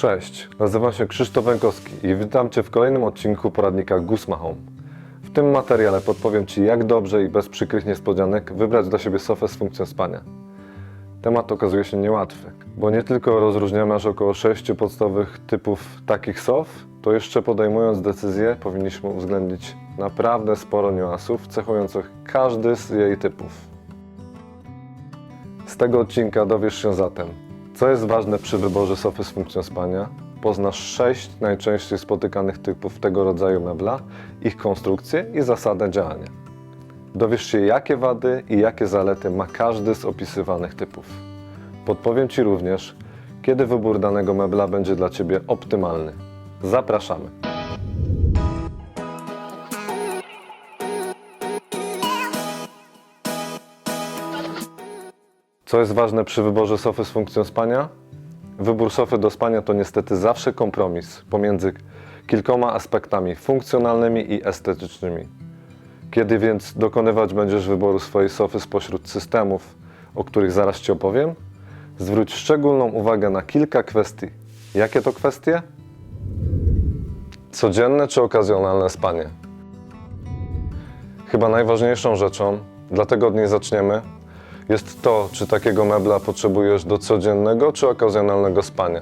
Cześć, nazywam się Krzysztof Wękowski i witam Cię w kolejnym odcinku poradnika Gusma Home. W tym materiale podpowiem Ci, jak dobrze i bez przykrych niespodzianek wybrać dla siebie sofę z funkcją spania. Temat okazuje się niełatwy, bo nie tylko rozróżniamy aż około sześciu podstawowych typów takich sof, to jeszcze podejmując decyzję powinniśmy uwzględnić naprawdę sporo niuansów cechujących każdy z jej typów. Z tego odcinka dowiesz się zatem, co jest ważne przy wyborze sofy z funkcją spania, poznasz sześć najczęściej spotykanych typów tego rodzaju mebla, ich konstrukcję i zasadę działania. Dowiesz się, jakie wady i jakie zalety ma każdy z opisywanych typów. Podpowiem Ci również, kiedy wybór danego mebla będzie dla Ciebie optymalny. Zapraszamy! Co jest ważne przy wyborze sofy z funkcją spania? Wybór sofy do spania to niestety zawsze kompromis pomiędzy kilkoma aspektami funkcjonalnymi i estetycznymi. Kiedy więc dokonywać będziesz wyboru swojej sofy spośród systemów, o których zaraz Ci opowiem, zwróć szczególną uwagę na kilka kwestii. Jakie to kwestie? Codzienne czy okazjonalne spanie? Chyba najważniejszą rzeczą, dlatego od niej zaczniemy, jest to, czy takiego mebla potrzebujesz do codziennego czy okazjonalnego spania.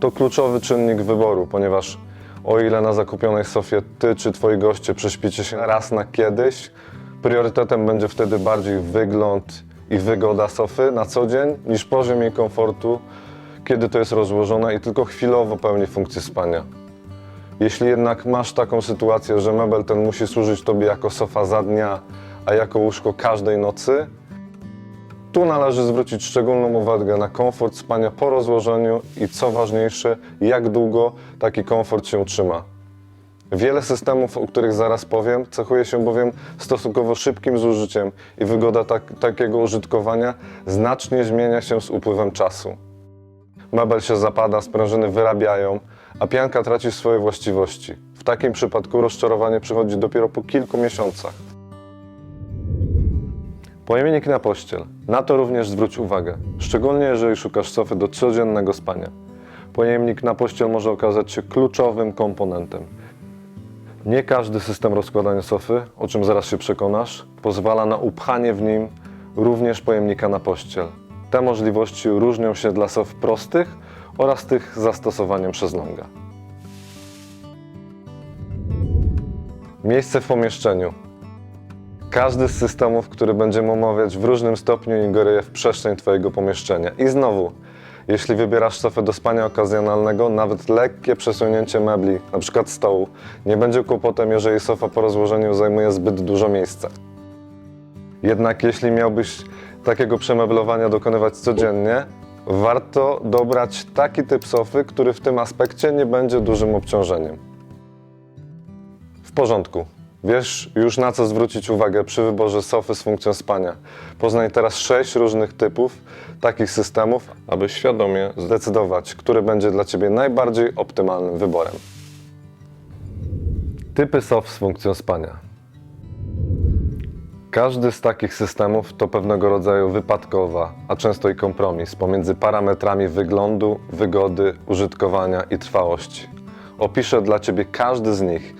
To kluczowy czynnik wyboru, ponieważ o ile na zakupionej sofie ty czy twoi goście prześpicie się raz na kiedyś, priorytetem będzie wtedy bardziej wygląd i wygoda sofy na co dzień niż poziom jej komfortu, kiedy to jest rozłożone i tylko chwilowo pełni funkcję spania. Jeśli jednak masz taką sytuację, że mebel ten musi służyć tobie jako sofa za dnia, a jako łóżko każdej nocy, tu należy zwrócić szczególną uwagę na komfort spania po rozłożeniu i co ważniejsze, jak długo taki komfort się trzyma. Wiele systemów, o których zaraz powiem, cechuje się bowiem stosunkowo szybkim zużyciem i wygoda tak, takiego użytkowania znacznie zmienia się z upływem czasu. Mebel się zapada, sprężyny wyrabiają, a pianka traci swoje właściwości. W takim przypadku rozczarowanie przychodzi dopiero po kilku miesiącach. Pojemnik na pościel. Na to również zwróć uwagę, szczególnie jeżeli szukasz sofy do codziennego spania. Pojemnik na pościel może okazać się kluczowym komponentem. Nie każdy system rozkładania sofy, o czym zaraz się przekonasz, pozwala na upchanie w nim również pojemnika na pościel. Te możliwości różnią się dla sof prostych oraz tych z zastosowaniem szezlonga. Miejsce w pomieszczeniu. Każdy z systemów, który będziemy omawiać w różnym stopniu ingeruje w przestrzeń Twojego pomieszczenia. I znowu, jeśli wybierasz sofę do spania okazjonalnego, nawet lekkie przesunięcie mebli, np. stołu, nie będzie kłopotem, jeżeli sofa po rozłożeniu zajmuje zbyt dużo miejsca. Jednak jeśli miałbyś takiego przemeblowania dokonywać codziennie, warto dobrać taki typ sofy, który w tym aspekcie nie będzie dużym obciążeniem. W porządku. Wiesz już na co zwrócić uwagę przy wyborze sofy z funkcją spania. Poznaj teraz sześć różnych typów takich systemów, aby świadomie zdecydować, który będzie dla Ciebie najbardziej optymalnym wyborem. Typy sof z funkcją spania. Każdy z takich systemów to pewnego rodzaju wypadkowa, a często i kompromis pomiędzy parametrami wyglądu, wygody, użytkowania i trwałości. Opiszę dla Ciebie każdy z nich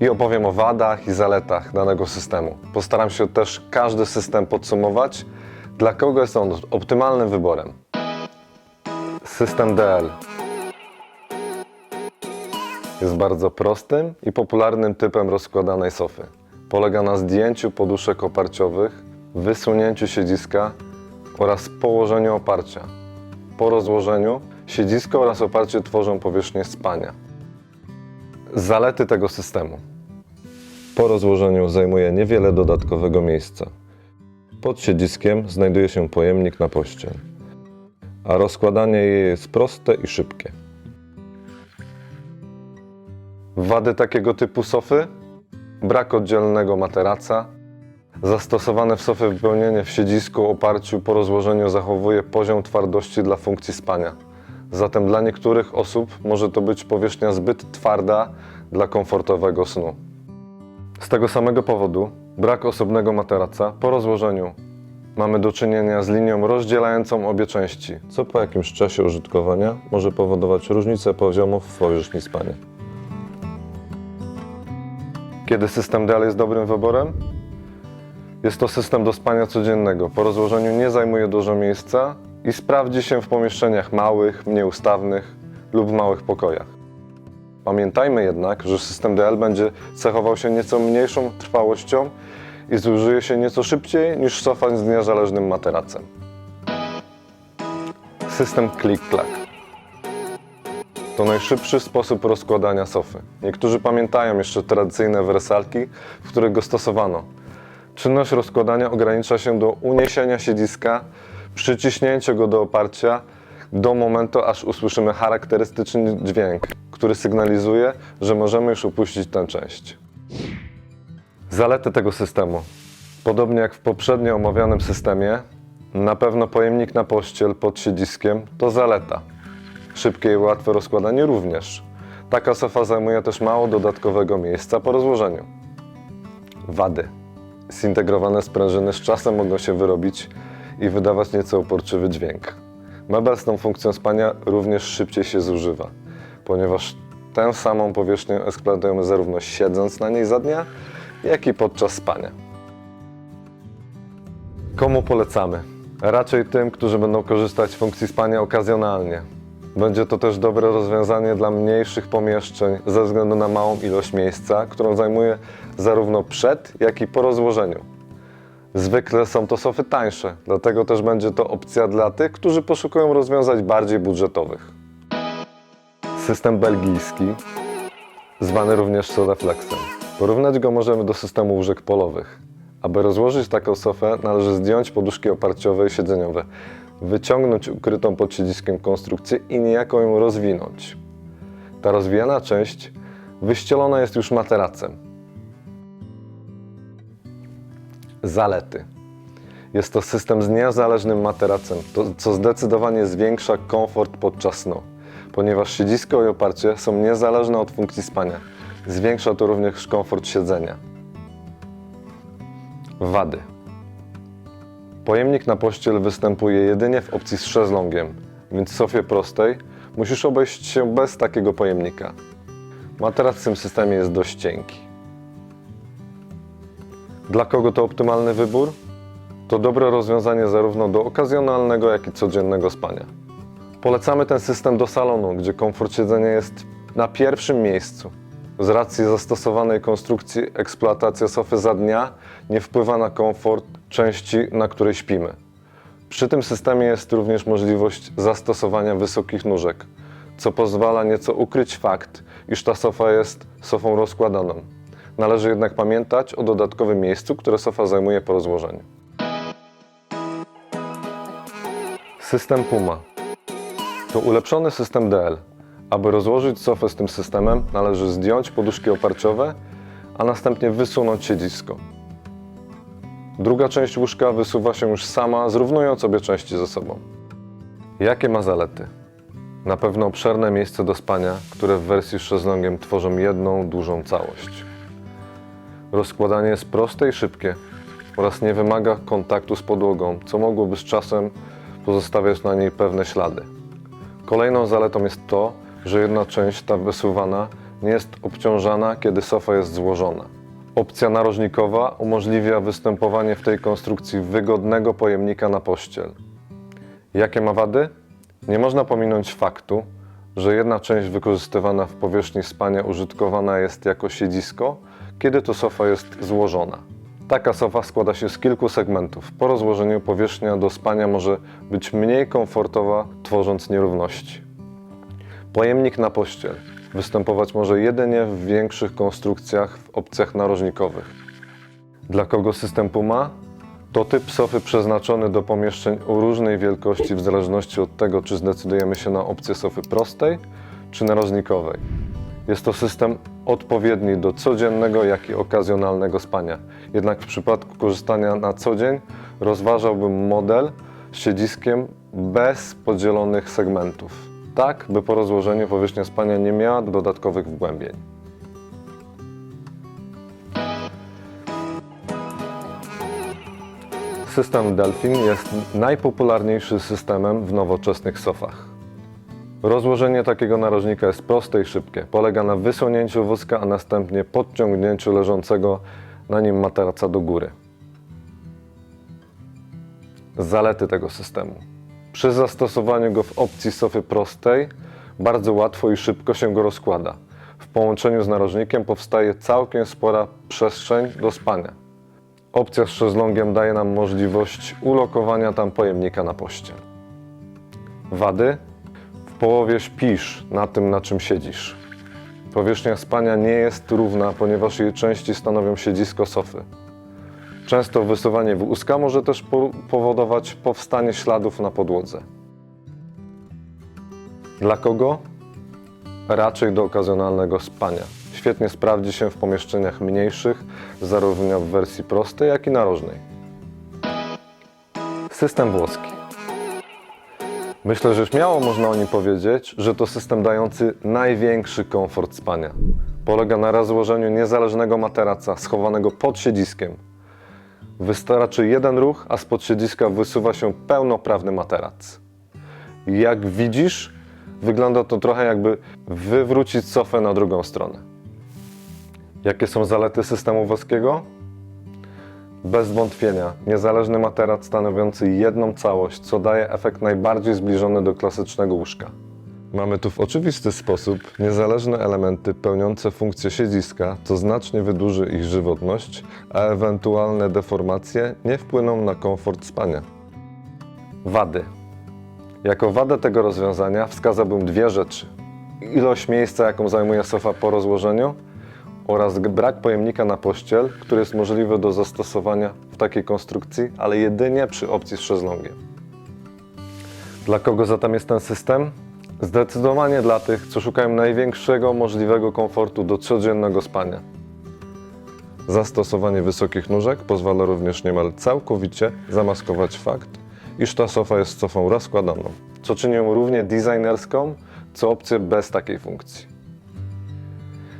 i opowiem o wadach i zaletach danego systemu. Postaram się też każdy system podsumować, dla kogo jest on optymalnym wyborem. System DL jest bardzo prostym i popularnym typem rozkładanej sofy. Polega na zdjęciu poduszek oparciowych, wysunięciu siedziska oraz położeniu oparcia. Po rozłożeniu siedzisko oraz oparcie tworzą powierzchnię spania. Zalety tego systemu. Po rozłożeniu zajmuje niewiele dodatkowego miejsca. Pod siedziskiem znajduje się pojemnik na pościel, a rozkładanie jej jest proste i szybkie. Wady takiego typu sofy? Brak oddzielnego materaca. Zastosowane w sofie wypełnienie w siedzisku oparciu po rozłożeniu zachowuje poziom twardości dla funkcji spania. Zatem dla niektórych osób może to być powierzchnia zbyt twarda dla komfortowego snu. Z tego samego powodu brak osobnego materaca po rozłożeniu mamy do czynienia z linią rozdzielającą obie części, co po jakimś czasie użytkowania może powodować różnicę poziomów w powierzchni spania. Kiedy system DL jest dobrym wyborem? Jest to system do spania codziennego. Po rozłożeniu nie zajmuje dużo miejsca i sprawdzi się w pomieszczeniach małych, mniej ustawnych lub w małych pokojach. Pamiętajmy jednak, że system DL będzie cechował się nieco mniejszą trwałością i zużyje się nieco szybciej niż sofa z niezależnym materacem. System Click-Clack to najszybszy sposób rozkładania sofy. Niektórzy pamiętają jeszcze tradycyjne wersalki, w których go stosowano. Czynność rozkładania ogranicza się do uniesienia siedziska, przyciśnięcia go do oparcia do momentu, aż usłyszymy charakterystyczny dźwięk, który sygnalizuje, że możemy już opuścić tę część. Zalety tego systemu. Podobnie jak w poprzednio omawianym systemie, na pewno pojemnik na pościel pod siedziskiem to zaleta. Szybkie i łatwe rozkładanie również. Taka sofa zajmuje też mało dodatkowego miejsca po rozłożeniu. Wady. Zintegrowane sprężyny z czasem mogą się wyrobić i wydawać nieco uporczywy dźwięk. Mebel z tą funkcją spania również szybciej się zużywa, ponieważ tę samą powierzchnię eksploatujemy zarówno siedząc na niej za dnia, jak i podczas spania. Komu polecamy? Raczej tym, którzy będą korzystać z funkcji spania okazjonalnie. Będzie to też dobre rozwiązanie dla mniejszych pomieszczeń ze względu na małą ilość miejsca, którą zajmuje zarówno przed, jak i po rozłożeniu. Zwykle są to sofy tańsze, dlatego też będzie to opcja dla tych, którzy poszukują rozwiązań bardziej budżetowych. System belgijski, zwany również Sodaflexem. Porównać go możemy do systemu łóżek polowych. Aby rozłożyć taką sofę, należy zdjąć poduszki oparciowe i siedzeniowe, wyciągnąć ukrytą pod siedziskiem konstrukcję i niejako ją rozwinąć. Ta rozwijana część wyścielona jest już materacem. Zalety. Jest to system z niezależnym materacem, to, co zdecydowanie zwiększa komfort podczas snu. Ponieważ siedzisko i oparcie są niezależne od funkcji spania, zwiększa to również komfort siedzenia. Wady. Pojemnik na pościel występuje jedynie w opcji z szezlongiem, więc w sofie prostej musisz obejść się bez takiego pojemnika. Materac w tym systemie jest dość cienki. Dla kogo to optymalny wybór? To dobre rozwiązanie zarówno do okazjonalnego, jak i codziennego spania. Polecamy ten system do salonu, gdzie komfort siedzenia jest na pierwszym miejscu. Z racji zastosowanej konstrukcji eksploatacja sofy za dnia nie wpływa na komfort części, na której śpimy. Przy tym systemie jest również możliwość zastosowania wysokich nóżek, co pozwala nieco ukryć fakt, iż ta sofa jest sofą rozkładaną. Należy jednak pamiętać o dodatkowym miejscu, które sofa zajmuje po rozłożeniu. System Puma to ulepszony system DL. Aby rozłożyć sofę z tym systemem, należy zdjąć poduszki oparciowe, a następnie wysunąć siedzisko. Druga część łóżka wysuwa się już sama, zrównując obie części ze sobą. Jakie ma zalety? Na pewno obszerne miejsce do spania, które w wersji z szezlongiem tworzą jedną dużą całość. Rozkładanie jest proste i szybkie oraz nie wymaga kontaktu z podłogą, co mogłoby z czasem pozostawiać na niej pewne ślady. Kolejną zaletą jest to, że jedna część, ta wysuwana, nie jest obciążana, kiedy sofa jest złożona. Opcja narożnikowa umożliwia występowanie w tej konstrukcji wygodnego pojemnika na pościel. Jakie ma wady? Nie można pominąć faktu, że jedna część wykorzystywana w powierzchni spania użytkowana jest jako siedzisko, kiedy to sofa jest złożona. Taka sofa składa się z kilku segmentów. Po rozłożeniu powierzchnia do spania może być mniej komfortowa, tworząc nierówności. Pojemnik na pościel występować może jedynie w większych konstrukcjach w opcjach narożnikowych. Dla kogo system Puma? To typ sofy przeznaczony do pomieszczeń o różnej wielkości w zależności od tego, czy zdecydujemy się na opcję sofy prostej czy narożnikowej. Jest to system odpowiedni do codziennego, jak i okazjonalnego spania. Jednak w przypadku korzystania na co dzień rozważałbym model z siedziskiem bez podzielonych segmentów. Tak, by po rozłożeniu powierzchnia spania nie miała dodatkowych wgłębień. System Delphin jest najpopularniejszy systemem w nowoczesnych sofach. Rozłożenie takiego narożnika jest proste i szybkie. Polega na wysunięciu wózka, a następnie podciągnięciu leżącego na nim materaca do góry. Zalety tego systemu. Przy zastosowaniu go w opcji sofy prostej bardzo łatwo i szybko się go rozkłada. W połączeniu z narożnikiem powstaje całkiem spora przestrzeń do spania. Opcja z szezlongiem daje nam możliwość ulokowania tam pojemnika na pościel. Wady? Połowie śpisz na tym, na czym siedzisz. Powierzchnia spania nie jest równa, ponieważ jej części stanowią siedzisko sofy. Często wysuwanie wózka może też po- powodować powstanie śladów na podłodze. Dla kogo? Raczej do okazjonalnego spania. Świetnie sprawdzi się w pomieszczeniach mniejszych, zarówno w wersji prostej, jak i narożnej. System włoski. Myślę, że śmiało można o nim powiedzieć, że to system dający największy komfort spania. Polega na rozłożeniu niezależnego materaca schowanego pod siedziskiem. Wystarczy jeden ruch, a spod siedziska wysuwa się pełnoprawny materac. Jak widzisz, wygląda to trochę jakby wywrócić sofę na drugą stronę. Jakie są zalety systemu włoskiego? Bez wątpienia, niezależny materac stanowiący jedną całość, co daje efekt najbardziej zbliżony do klasycznego łóżka. Mamy tu w oczywisty sposób niezależne elementy pełniące funkcję siedziska, co znacznie wydłuży ich żywotność, a ewentualne deformacje nie wpłyną na komfort spania. Wady. Jako wadę tego rozwiązania wskazałbym dwie rzeczy. Ilość miejsca, jaką zajmuje sofa po rozłożeniu oraz brak pojemnika na pościel, który jest możliwy do zastosowania w takiej konstrukcji, ale jedynie przy opcji z szezlongiem. Dla kogo zatem jest ten system? Zdecydowanie dla tych, co szukają największego możliwego komfortu do codziennego spania. Zastosowanie wysokich nóżek pozwala również niemal całkowicie zamaskować fakt, iż ta sofa jest sofą rozkładaną, co czyni ją równie designerską, co opcję bez takiej funkcji.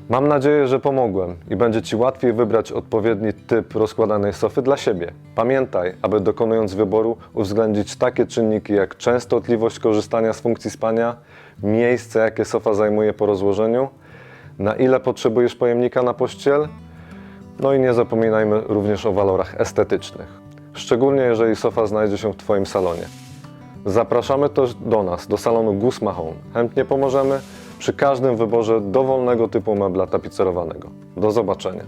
Mam nadzieję, że pomogłem i będzie Ci łatwiej wybrać odpowiedni typ rozkładanej sofy dla siebie. Pamiętaj, aby dokonując wyboru uwzględnić takie czynniki jak częstotliwość korzystania z funkcji spania, miejsce jakie sofa zajmuje po rozłożeniu, na ile potrzebujesz pojemnika na pościel, no i nie zapominajmy również o walorach estetycznych. Szczególnie jeżeli sofa znajdzie się w Twoim salonie. Zapraszamy też do nas, do salonu Gusma Home. Chętnie pomożemy przy każdym wyborze dowolnego typu mebla tapicerowanego. Do zobaczenia.